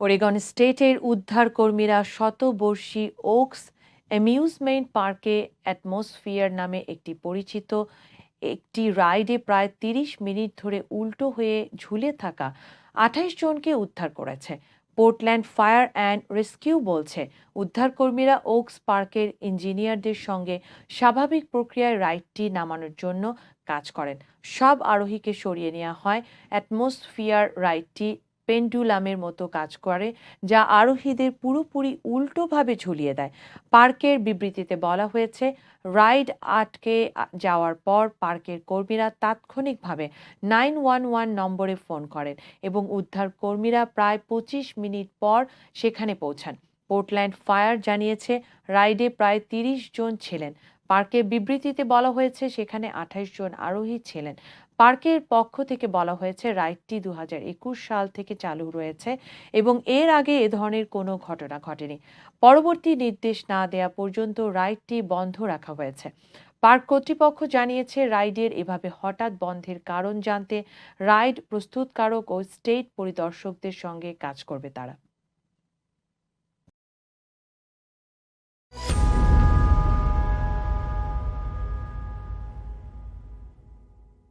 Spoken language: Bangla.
ওরেগন স্টেটের উদ্ধারকর্মীরা শতবর্ষী ওকস অ্যামিউজমেন্ট পার্কে অ্যাটমসফিয়ার নামে একটি পরিচিত একটি রাইডে প্রায় তিরিশ মিনিট ধরে উল্টো হয়ে ঝুলে থাকা আঠাইশ জনকে উদ্ধার করেছে। পোর্টল্যান্ড ফায়ার অ্যান্ড রেস্কিউ বলছে, উদ্ধারকর্মীরা ওকস পার্কের ইঞ্জিনিয়ারদের সঙ্গে স্বাভাবিক প্রক্রিয়ায় রাইডটি নামানোর জন্য কাজ করেন। সব আরোহীকে সরিয়ে নেওয়া হয়। অ্যাটমসফিয়ার রাইডটি পেন্ডুলামের মতো কাজ করে, যা আরোহীদের পুরোপুরি উল্টোভাবে ঝুলিয়ে দেয়। পার্কের বিবৃতিতে বলা হয়েছে, রাইড আটকে যাওয়ার পর পার্কের কর্মীরা তাৎক্ষণিকভাবে নাইন ওয়ান ওয়ান নম্বরে ফোন করেন এবং উদ্ধার কর্মীরা প্রায় পঁচিশ মিনিট পর সেখানে পৌঁছান। পোর্টল্যান্ড ফায়ার জানিয়েছে, রাইডে প্রায় তিরিশ জন ছিলেন। পার্কের বিবৃতিতে বলা হয়েছে, সেখানে আঠাইশ জন আরোহী ছিলেন। পার্কের পক্ষ থেকে বলা হয়েছে, রাইডটি দু হাজার একুশ সাল থেকে চালু রয়েছে এবং এর আগে এ ধরনের কোনো ঘটনা ঘটেনি। পরবর্তী নির্দেশ না দেয়া পর্যন্ত রাইডটি বন্ধ রাখা হয়েছে। পার্ক কর্তৃপক্ষ জানিয়েছে, রাইডের এভাবে হঠাৎ বন্ধের কারণ জানতে রাইড প্রস্তুতকারক ও স্টেট পরিদর্শকদের সঙ্গে কাজ করবে তারা।